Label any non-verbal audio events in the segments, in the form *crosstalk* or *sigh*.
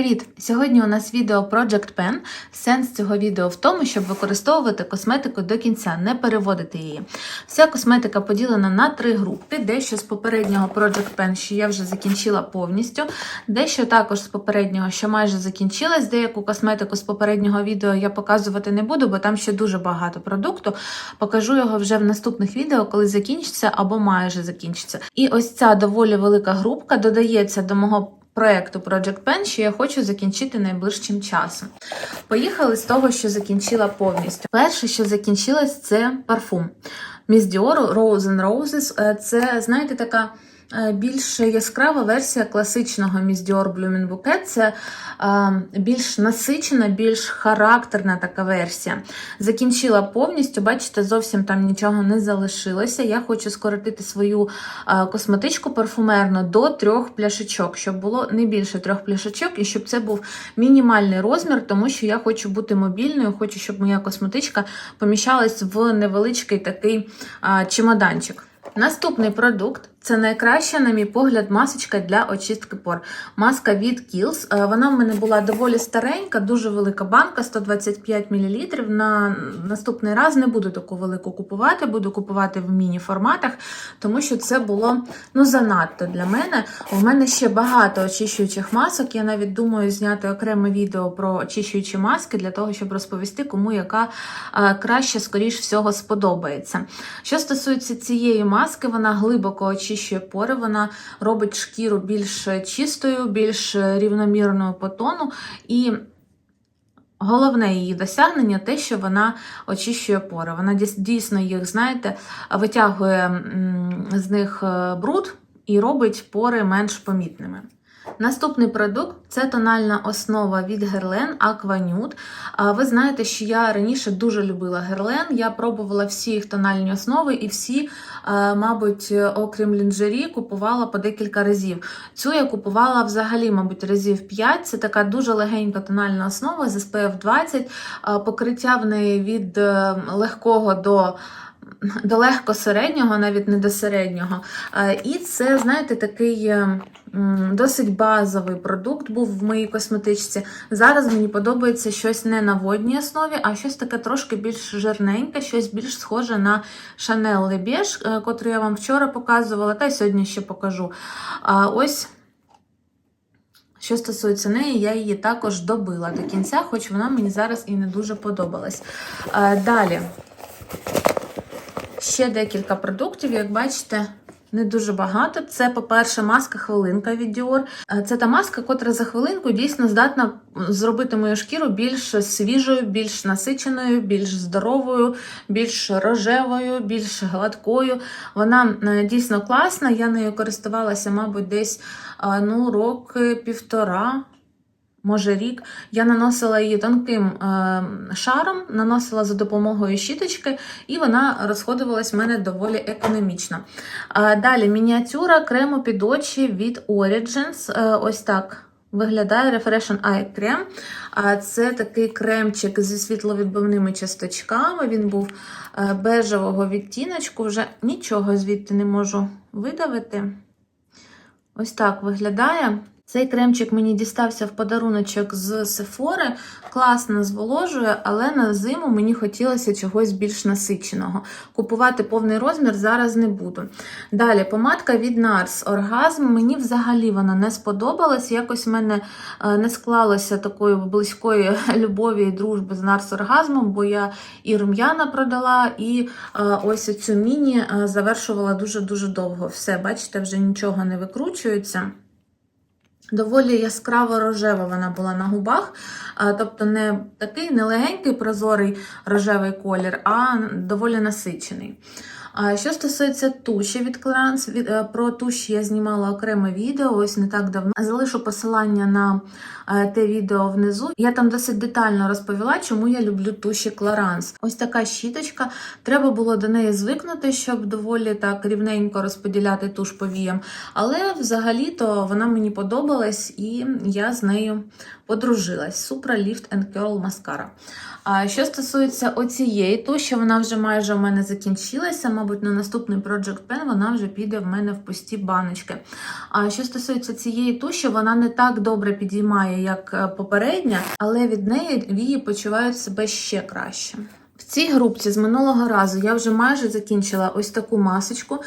Привіт! Сьогодні у нас відео Project Pen. Сенс цього відео в тому, щоб використовувати косметику до кінця, не переводити її. Вся косметика поділена на три групи: дещо з попереднього Project Pen, що я вже закінчила повністю, дещо також з попереднього, що майже закінчилась. Деяку косметику з попереднього відео я показувати не буду, бо там ще дуже багато продукту. Покажу його вже в наступних відео, коли закінчиться або майже закінчиться. І ось ця доволі велика групка додається до мого проекту Project Pen, що я хочу закінчити найближчим часом. Поїхали з того, що закінчила повністю. Перше, що закінчилось, це парфум. Міс Dior Rose and Roses. Е, Це, знаєте, така більш яскрава версія класичного Miss Dior Blooming. Це е, більш насичена, більш характерна така версія. Закінчила повністю, бачите, зовсім там нічого не залишилося. Я хочу скоротити свою е, косметичку парфумерну до трьох пляшечок, щоб було не більше трьох пляшечок, і щоб це був мінімальний розмір, тому що я хочу бути мобільною, хочу, щоб моя косметичка поміщалась в невеличкий такий е, чемоданчик. Наступний продукт це найкраща, на мій погляд, масочка для очистки пор. Маска від Kiehl's. Е, Вона в мене була доволі старенька, дуже велика банка, 125 мл. На наступний раз не буду таку велику купувати, буду купувати в міні-форматах, тому що це було ну, занадто для мене. У мене ще багато очищуючих масок. Я навіть думаю зняти окреме відео про очищуючі маски для того, щоб розповісти, кому яка е, краще, скоріш всього, сподобається. Що стосується цієї маски, вона глибоко очищує пори, вона робить шкіру більш чистою, більш рівномірною по тону. І головне її досягнення те, що вона очищує пори. Вона дійсно їх, знаєте, витягує з них е, бруд і робить пори менш помітними. Наступний продукт це тональна основа від Guerlain Aqua Nude. Ви знаєте, що я раніше дуже любила Guerlain. Я пробувала всі їх тональні основи і всі, мабуть, окрім лінжері, купувала по декілька разів. Цю я купувала взагалі, мабуть, разів 5. Це така дуже легенька тональна основа з SPF 20. Е, Покриття в неї від е, легкого до. До легко середнього, навіть не до середнього. Е, І це, знаєте, такий е, досить базовий продукт був в моїй косметичці. Зараз мені подобається щось не на водній основі, а щось таке трошки більш жирненьке, щось більш схоже на Chanel Le Beige, е, котру я вам вчора показувала, та й сьогодні ще покажу. Ось. Що стосується неї, я її також добила до кінця, хоч вона мені зараз і не дуже подобалась. Далі. Ще декілька продуктів, як бачите, не дуже багато. Це, по-перше, маска хвилинка від Dior. Е, Це та маска, котра за хвилинку дійсно здатна зробити мою шкіру більш свіжою, більш насиченою, більш здоровою, більш рожевою, більш гладкою. Вона е, дійсно класна. Я нею користувалася, мабуть, десь е, ну, роки півтора. Може, рік я наносила її тонким е, шаром, наносила за допомогою щіточки, і вона розходувалась в мене доволі економічно. Е, далі мініатюра крему під очі від Origins. Е, ось так виглядає Refresh Eye. А це такий кремчик зі світловідбивними часточками. Він був е, бежевого відтіночку, вже нічого звідти не можу видавити. Ось так виглядає. Цей кремчик мені дістався в подаруночок з Сефори. Класно зволожує, але на зиму мені хотілося чогось більш насиченого. Купувати повний розмір зараз не буду. Далі, помадка від NARS Orgasm. Мені взагалі вона не сподобалась. Якось в мене е, не склалося такої близької *laughs* любові і дружби з NARS Orgasm, бо я і рум'яна продала, і е, ось цю міні е, завершувала дуже-дуже довго. Все, бачите, вже нічого не викручується. Доволі яскраво рожева вона була на губах, тобто не такий не легенький прозорий рожевий колір, а доволі насичений. Що стосується туші від е, про туші я знімала окреме відео, ось не так давно. Залишу посилання на е, те відео внизу. Я там досить детально розповіла, чому я люблю туші Clarins. Ось така щіточка. Треба було до неї звикнути, щоб доволі так рівненько розподіляти туш по віям. Але взагалі-то вона мені подобалась і я з нею подружилась. Supra Lift and Curl Mascara. Що стосується оцієї туші, вона вже майже у мене закінчилася. Мабуть, на наступний Project Pen вона вже піде в мене в пусті баночки. А що стосується цієї туші, вона не так добре підіймає, як е, попередня, але від неї вії почувають себе ще краще. Цій групці з минулого разу я вже майже закінчила ось таку масочку.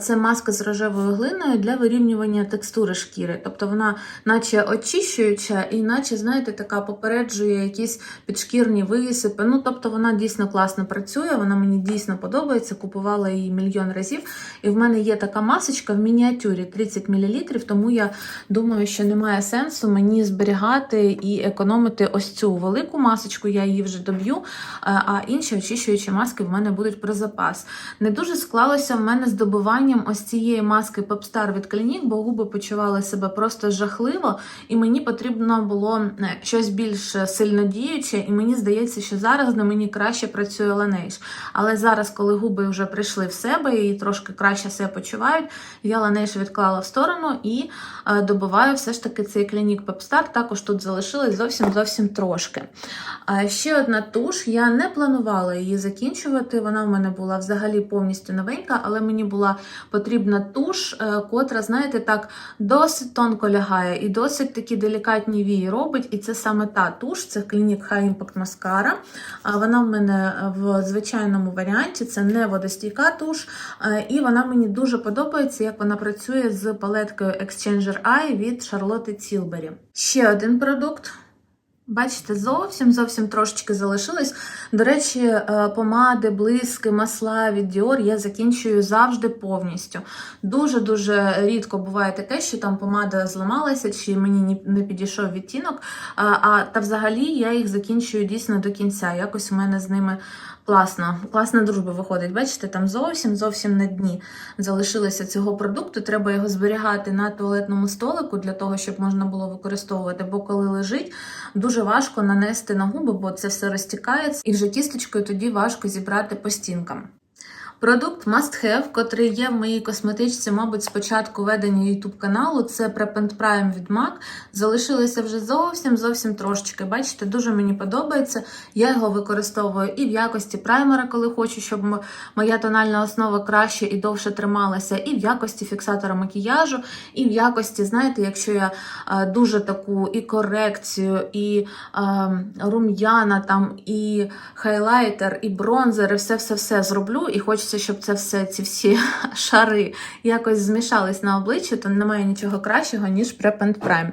Це маска з рожевою глиною для вирівнювання текстури шкіри. Тобто вона, наче очищуюча, і наче, знаєте, така попереджує якісь підшкірні висипи. Ну, тобто вона дійсно класно працює, вона мені дійсно подобається. Купувала її мільйон разів. І в мене є така масочка в мініатюрі 30 мл, тому я думаю, що немає сенсу мені зберігати і економити ось цю велику масочку, я її вже доб'ю. А інші очищуючі маски в мене будуть про запас. Не дуже склалося в мене з добуванням ось цієї маски Popstar від Clinique, бо губи почували себе просто жахливо, і мені потрібно було е, щось більш сильнодіюче, і мені здається, що зараз на мені краще працює Laneige. Але зараз, коли губи вже прийшли в себе і трошки краще себе почувають, я Laneige відклала в сторону і е, добуваю все ж таки цей Clinique Popstar. Також тут залишилось зовсім зовсім трошки. А ще одна туш, я не планувала її закінчувати. Вона в мене була взагалі повністю новенька, але мені була потрібна туш, е, котра, знаєте, так досить тонко лягає і досить такі делікатні вії робить. І це саме та туш, це Clinique High Impact Mascara. Вона в мене в звичайному варіанті, це не водостійка туш. Е, І вона мені дуже подобається, як вона працює з палеткою Exchanger Eye від Charlotte Tilbury. Ще один продукт. Бачите, зовсім зовсім трошечки залишилось. До речі, е, помади, блиски, масла від Dior я закінчую завжди повністю. Дуже-дуже рідко буває таке, що там помада зламалася, чи мені не підійшов відтінок. А, а та взагалі я їх закінчую дійсно до кінця. Якось у мене з ними класно, класна дружба виходить. Бачите, там зовсім зовсім на дні залишилося цього продукту. Треба його зберігати на туалетному столику для того, щоб можна було використовувати. Бо коли лежить, дуже важко нанести на губи, бо це все розтікається, і вже кісточкою тоді важко зібрати по стінкам. Продукт Must Have, котрий є в моїй косметичці, мабуть, з початку ведення YouTube каналу, це Prepent Prime від MAC. Залишилося вже зовсім зовсім трошечки. Бачите, дуже мені подобається. Я його використовую і в якості праймера, коли хочу, щоб моя тональна основа краще і довше трималася, і в якості фіксатора макіяжу, і в якості, знаєте, якщо я е, дуже таку і корекцію, і е, рум'яна, там, і хайлайтер, і бронзер, і все-все-все зроблю, і хочеться, щоб це все, ці всі *laughs* шари якось змішались на обличчі, то немає нічого кращого, ніж Prep Prime.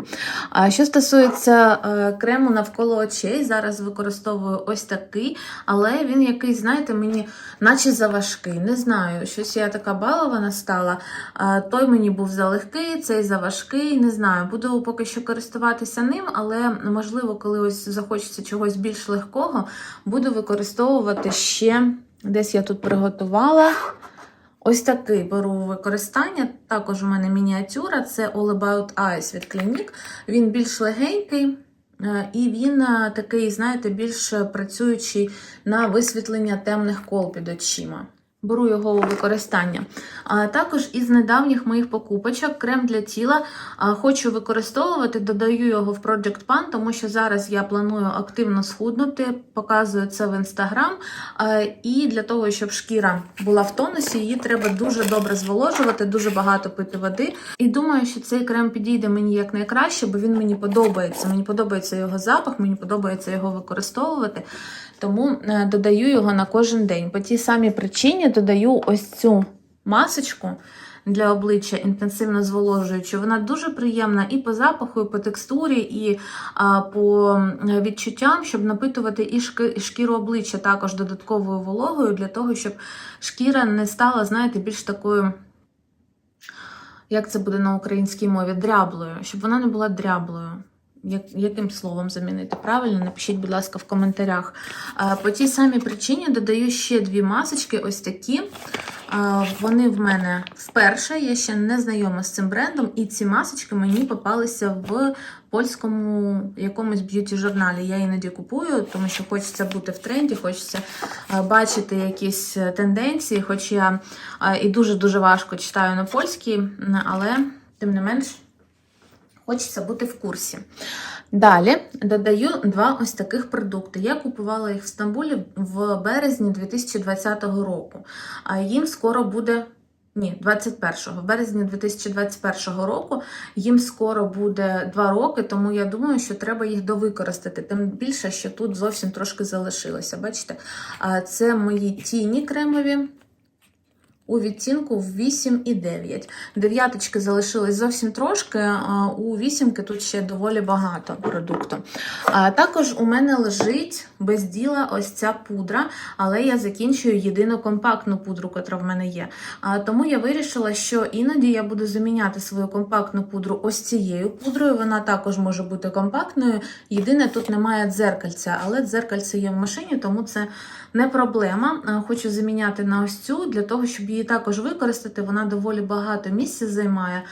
А що стосується е, крему навколо очей, зараз використовую ось такий, але він якийсь, знаєте, мені наче заважкий. Не знаю, щось я така балована стала. Той мені був залегкий, цей заважкий, не знаю. Буду поки що користуватися ним, але можливо, коли ось захочеться чогось більш легкого, буду використовувати ще. Десь я тут приготувала. Ось такий беру використання. Також у мене мініатюра, це All About Eyes від Clinique. Він більш легенький. е, І він е, такий, знаєте, більш працюючий на висвітлення темних кол під очима. Беру його у використання. А також із недавніх моїх покупочок крем для тіла хочу використовувати, додаю його в Project Pan, тому що зараз я планую активно схуднути, показую це в інстаграм. І для того, щоб шкіра була в тонусі, її треба дуже добре зволожувати, дуже багато пити води. І думаю, що цей крем підійде мені як найкраще, бо він мені подобається. Мені подобається його запах, мені подобається його використовувати. Тому е, додаю його на кожен день. По тій самій причині додаю ось цю масочку для обличчя інтенсивно зволожуючу. Вона дуже приємна і по запаху, і по текстурі, і а, по відчуттям, щоб напитувати і шкіру обличчя також додатковою вологою, для того, щоб шкіра не стала, знаєте, більш такою. Як це буде на українській мові? Дряблою, щоб вона не була дряблою. Як, яким словом замінити правильно? Напишіть, будь ласка, в коментарях. По тій самій причині додаю ще дві масочки, ось такі. Вони в мене вперше, я ще не знайома з цим брендом, і ці масочки мені попалися в польському якомусь б'юті-журналі. Я іноді купую, тому що хочеться бути в тренді, хочеться бачити якісь тенденції, хоч я і дуже-дуже важко читаю на польській, але тим не менш. Хочеться бути в курсі. Далі додаю два ось таких продукти. Я купувала їх в Стамбулі в березні 2020 року, а їм скоро буде. Ні, 21-го, в березні 2021 року їм скоро буде 2 роки, тому я думаю, що треба їх довикористати. Тим більше, що тут зовсім трошки залишилося. Бачите? Це мої тіні кремові у відтінку в 8 і 9. Дев'яточки залишились зовсім трошки, а у вісімки тут ще доволі багато продукту. А також у мене лежить без діла ось ця пудра, але я закінчую єдину компактну пудру, яка в мене є. А, тому я вирішила, що іноді я буду заміняти свою компактну пудру ось цією пудрою. Вона також може бути компактною. Єдине, тут немає дзеркальця, але дзеркальце є в машині, тому це не проблема. Хочу заміняти на ось цю для того, щоб її також використати. Вона доволі багато місця займає.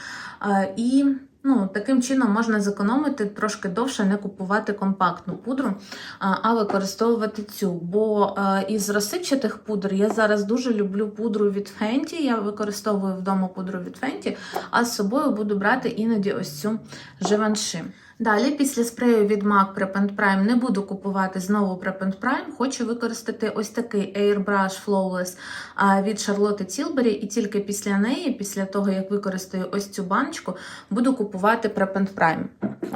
І ну, таким чином можна зекономити трошки довше, не купувати компактну пудру, а, використовувати цю. Бо із розсипчатих пудр я зараз дуже люблю пудру від Fenty. Я використовую вдома пудру від Fenty, а з собою буду брати іноді ось цю Givenchy. Далі, після спрею від MAC Prep and Prime не буду купувати знову Prep and Prime. Хочу використати ось такий Airbrush Flawless від Charlotte Tilbury, і тільки після неї, після того, як використаю ось цю баночку, буду купувати Prep and Prime.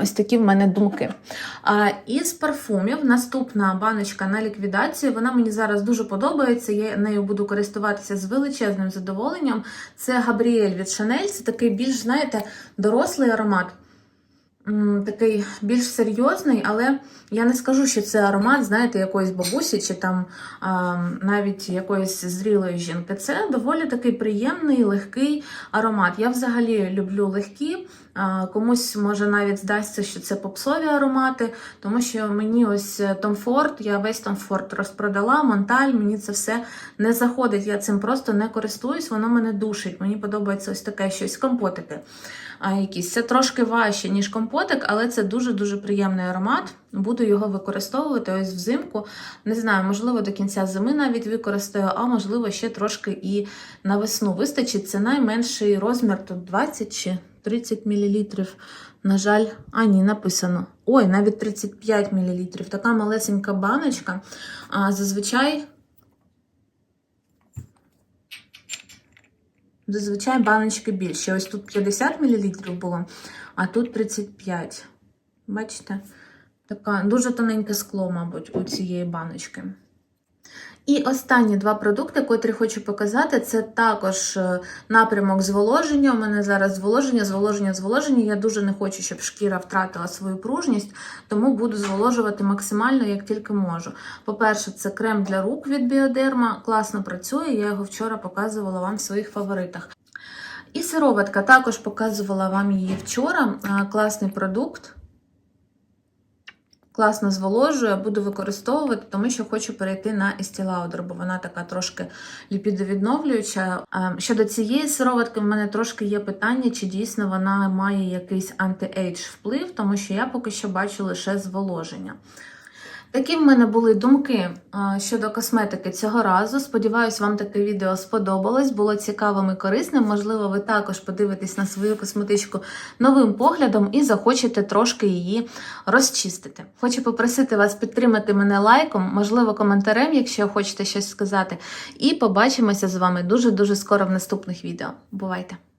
Ось такі в мене думки. А, із парфумів наступна баночка на ліквідацію. Вона мені зараз дуже подобається. Я нею буду користуватися з величезним задоволенням. Це Габріель від Chanel. Це такий більш, знаєте, дорослий аромат. Такий більш серйозний, але я не скажу, що це аромат, знаєте, якоїсь бабусі чи там а, навіть якоїсь зрілої жінки. Це доволі такий приємний, легкий аромат. Я взагалі люблю легкі. а, Комусь може навіть здасться, що це попсові аромати, тому що мені ось Tom Ford, я весь Tom Ford розпродала, Монталь, мені це все не заходить. Я цим просто не користуюсь, воно мене душить. Мені подобається ось таке щось компотики. Якісь. Це трошки важче, ніж компотик, але це дуже-дуже приємний аромат. Буду його використовувати ось взимку. Не знаю, можливо, до кінця зими навіть використаю, а можливо, ще трошки і на весну вистачить. Це найменший розмір, тут 20 чи 30 мл. На жаль, а ні, написано. Ой, навіть 35 мл. Така малесенька баночка. А зазвичай. Зазвичай баночки більші. Ось тут 50 мл було, а тут 35. Бачите? Така дуже тоненьке скло, мабуть, у цієї баночки. І останні два продукти, котрі хочу показати, це також е, напрямок зволоження. У мене зараз зволоження, зволоження, зволоження. Я дуже не хочу, щоб шкіра втратила свою пружність, тому буду зволожувати максимально, як тільки можу. По-перше, це крем для рук від Біодерма. Класно працює, я його вчора показувала вам в своїх фаворитах. І сироватка також показувала вам її вчора. Е, Класний продукт. Класно зволожує, буду використовувати, тому що хочу перейти на Estee бо вона така трошки ліпідовідновлююча. Щодо цієї сироватки, в мене трошки є питання, чи дійсно вона має якийсь анти-ейдж вплив, тому що я поки що бачу лише зволоження. Такі в мене були думки щодо косметики цього разу. Сподіваюсь, вам таке відео сподобалось, було цікавим і корисним. Можливо, ви також подивитесь на свою косметичку новим поглядом і захочете трошки її розчистити. Хочу попросити вас підтримати мене лайком, можливо, коментарем, якщо хочете щось сказати. І побачимося з вами дуже-дуже скоро в наступних відео. Бувайте!